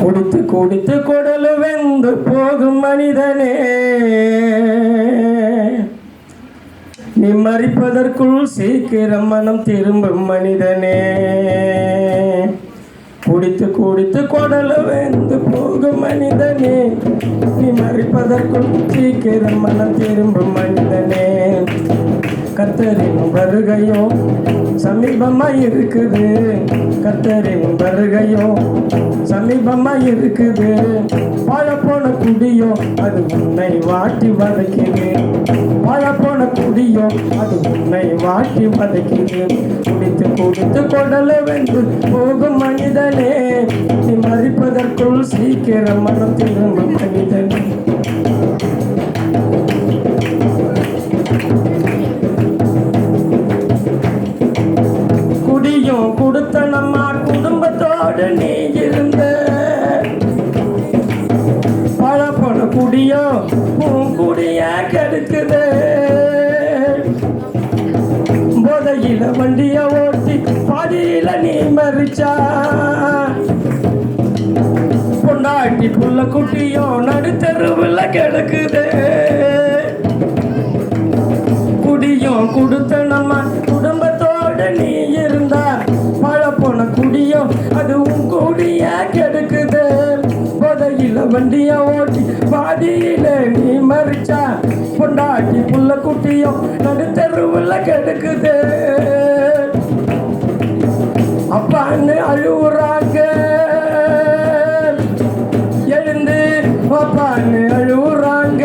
குடித்து குடித்து குடலு வெந்து போகும் மனிதனே. நீ மறிப்பதற்குள் சீக்கிரம் மனம் திரும்பும் மனிதனே. குடித்து குடித்து குடலு வெந்து போகும் மனிதனே. நீ மறிப்பதற்குள் சீக்கிரம் மனம் திரும்பும் மனிதனே. கத்தரின் வருகையோ சமீபமாக இருக்குது. கத்தரின் வருகையோ சமீபமாக இருக்குது. பழப்போன குடியோ அது உன்னை வாட்டி வதைக்குது. பழப்போன குடியோ அது உன்னை வாட்டி வதைக்குது. குடித்து குடித்து கொடல வென்று போகும் மனிதனே. நீ மறிப்பதற்குள் சீக்கிரம் மனம் திரும்பும் மனிதனே. முடியும் குடியோ கெடுக்குது. போதையில வண்டிய ஓட்டி பாதியில நீ மறிச்சா. பொண்டாட்டி புள்ள குட்டியோ நடுத்தருவில் கிடக்குது. புள்ள குட்டியும் நடுத்தருவில் கெடுக்குது. அப்பான்னு அழுவுறாங்க. எழுந்து அப்பான்னு அழுவுறாங்க.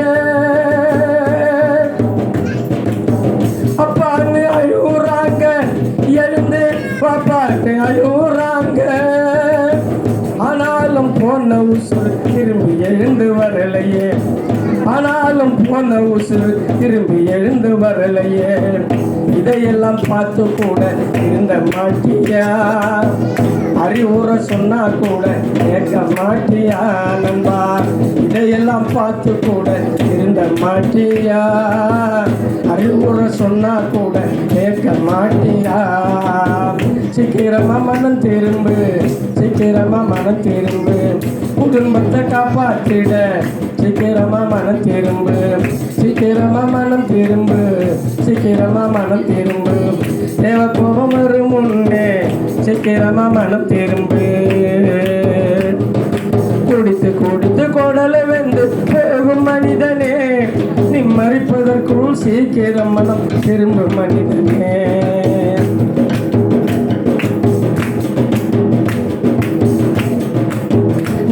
அப்பான்னு அழுவுறாங்க. எழுந்து பாப்பான்னு அழுவுறாங்க. ஆனாலும் போன உசு திரும்பி எழுந்து வரலையே. ஆனாலும் போன உசுறு திரும்பி எழுந்து வரலையே. இதையெல்லாம் பார்த்து கூட இருந்த மாட்டியா? அறிவுற சொன்னா கூட கேட்க மாட்டியா நண்பா இதையெல்லாம் பார்த்து கூட இருந்த மாட்டியா. அறிவுற சொன்னா கூட கேட்க மாட்டியா. சீக்கிரமா மனம் திரும்பு சீக்கிரமா மனம் திரும்பு. குடும்பத்தை காப்பாற்றிட சீக்கிரமா மனம் திரும்பு. சீக்கிரமா மனம் திரும்பு சீக்கிரமா மனம் திரும்பு. தேவ வரும் முன்னே சீக்கிரமா மனம் திரும்பு. குடித்து குடித்து கொடலை வெந்து போகும் மனிதனே நீ மறிப்பதற்குள் சீக்கிரம் மனம் திரும்பும் மனிதனே.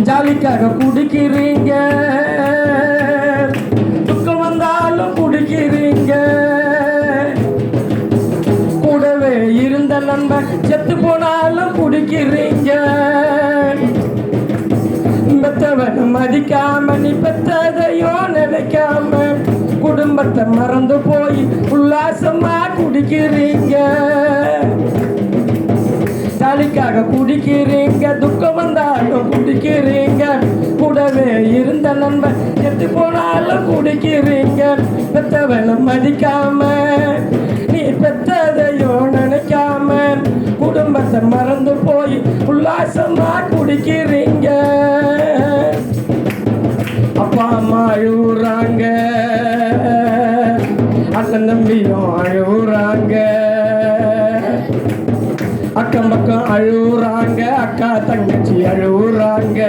ஜாலிக்காக குடிக்கிறீங்க. மதிக்காம நீ பெற்றதையோ நினைக்காம குடும்பத்தை மறந்து போய் உல்லாசமா குடிக்கிறீங்க. தாலிக்காக குடிக்கிறீங்க துக்கம் வந்தாலும் குடிக்கிறீங்க. கூடவே இருந்த நண்பன் எத்து போனாலும் குடிக்கிறீங்க. பெத்தவனை மதிக்காம நீ பெத்ததையோ நினைக்காம குடும்பத்தை மறந்து போய் உல்லாசமா குடிக்கிறீங்க. அப்பா அம்மா அழுவுறாங்க. அண்ணன் தம்பியும் அழுவுறாங்க. அக்கம் பக்கம் அழுவுறாங்க. அக்கா தங்கச்சி அழுவுறாங்க.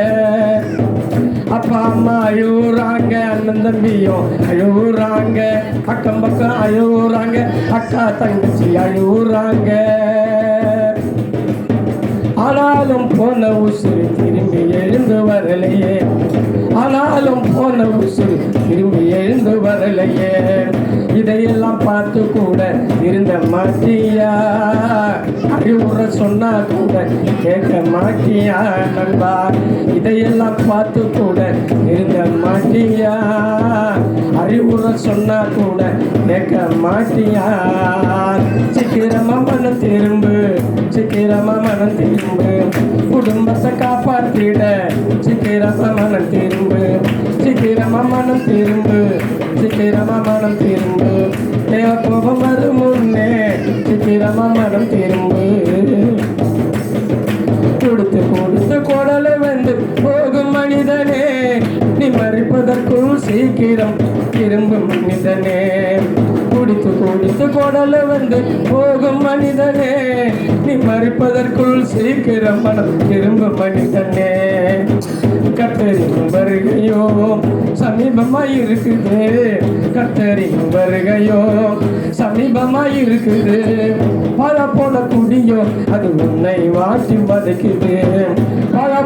அப்பா அம்மா அழுவுறாங்க. அண்ணன் தம்பியும் அழுவுறாங்க. அக்கம் பக்கம் அழுவுறாங்க. அக்கா தங்கச்சி அழுவுறாங்க. ஆனாலும் போன உசுறு திரும்பி எழுந்து வரலையே. ஆனாலும் போன உசுறு திரும்பி எழுந்து வரலையே. இதையெல்லாம் பார்த்து கூட இருந்த மாட்டியா? அறிவுரை சொன்னா கூட கேட்க மாட்டியா நண்பா? இதையெல்லாம் பார்த்து கூட இருந்த மாட்டியா? அறிவுற சொன்னா கூட கேட்க மாட்டியார் சீக்கிரமா மனம் திரும்பு சீக்கிரமா மனம் திரும்பு. குடும்பத்தை காப்பாற்றிட சீக்கிரமா மனம் திரும்பு. சீக்கிரமா மனம் திரும்பு சீக்கிரமா மனம் திரும்பு. தேவ கோபம் வரும் முன்னே சீக்கிரமா மனம் திரும்பு. கொடுத்து கொடுத்து குடலை வந்து போகும் மனிதனே நீ மறிப்பதற்கும் சீக்கிரம் திரும்பும் மனிதனே. குடித்து குடித்து கொடல வந்து போகும் மனிதனே. நீ மறிப்பதற்குள் சீக்கிரம் மனம் திரும்பும் மனிதனே. கத்தரின் வருகையோ சமீபமாய் இருக்குது. கத்தரின் வருகையோ சமீபமாய் இருக்குது. பல போல குடியோ அது உன்னை வாட்டி வதைக்குது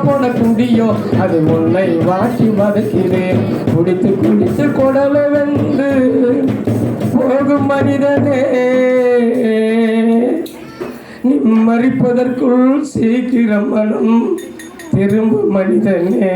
போன குடியோ அது உன்னை வாட்டி மதக்கிறேன் குடித்து குடித்து கொடல வெந்து போகும் மனிதனே. நீ மறிப்பதற்குள் சீக்கிரம் மனம் திரும்பும் மனிதனே.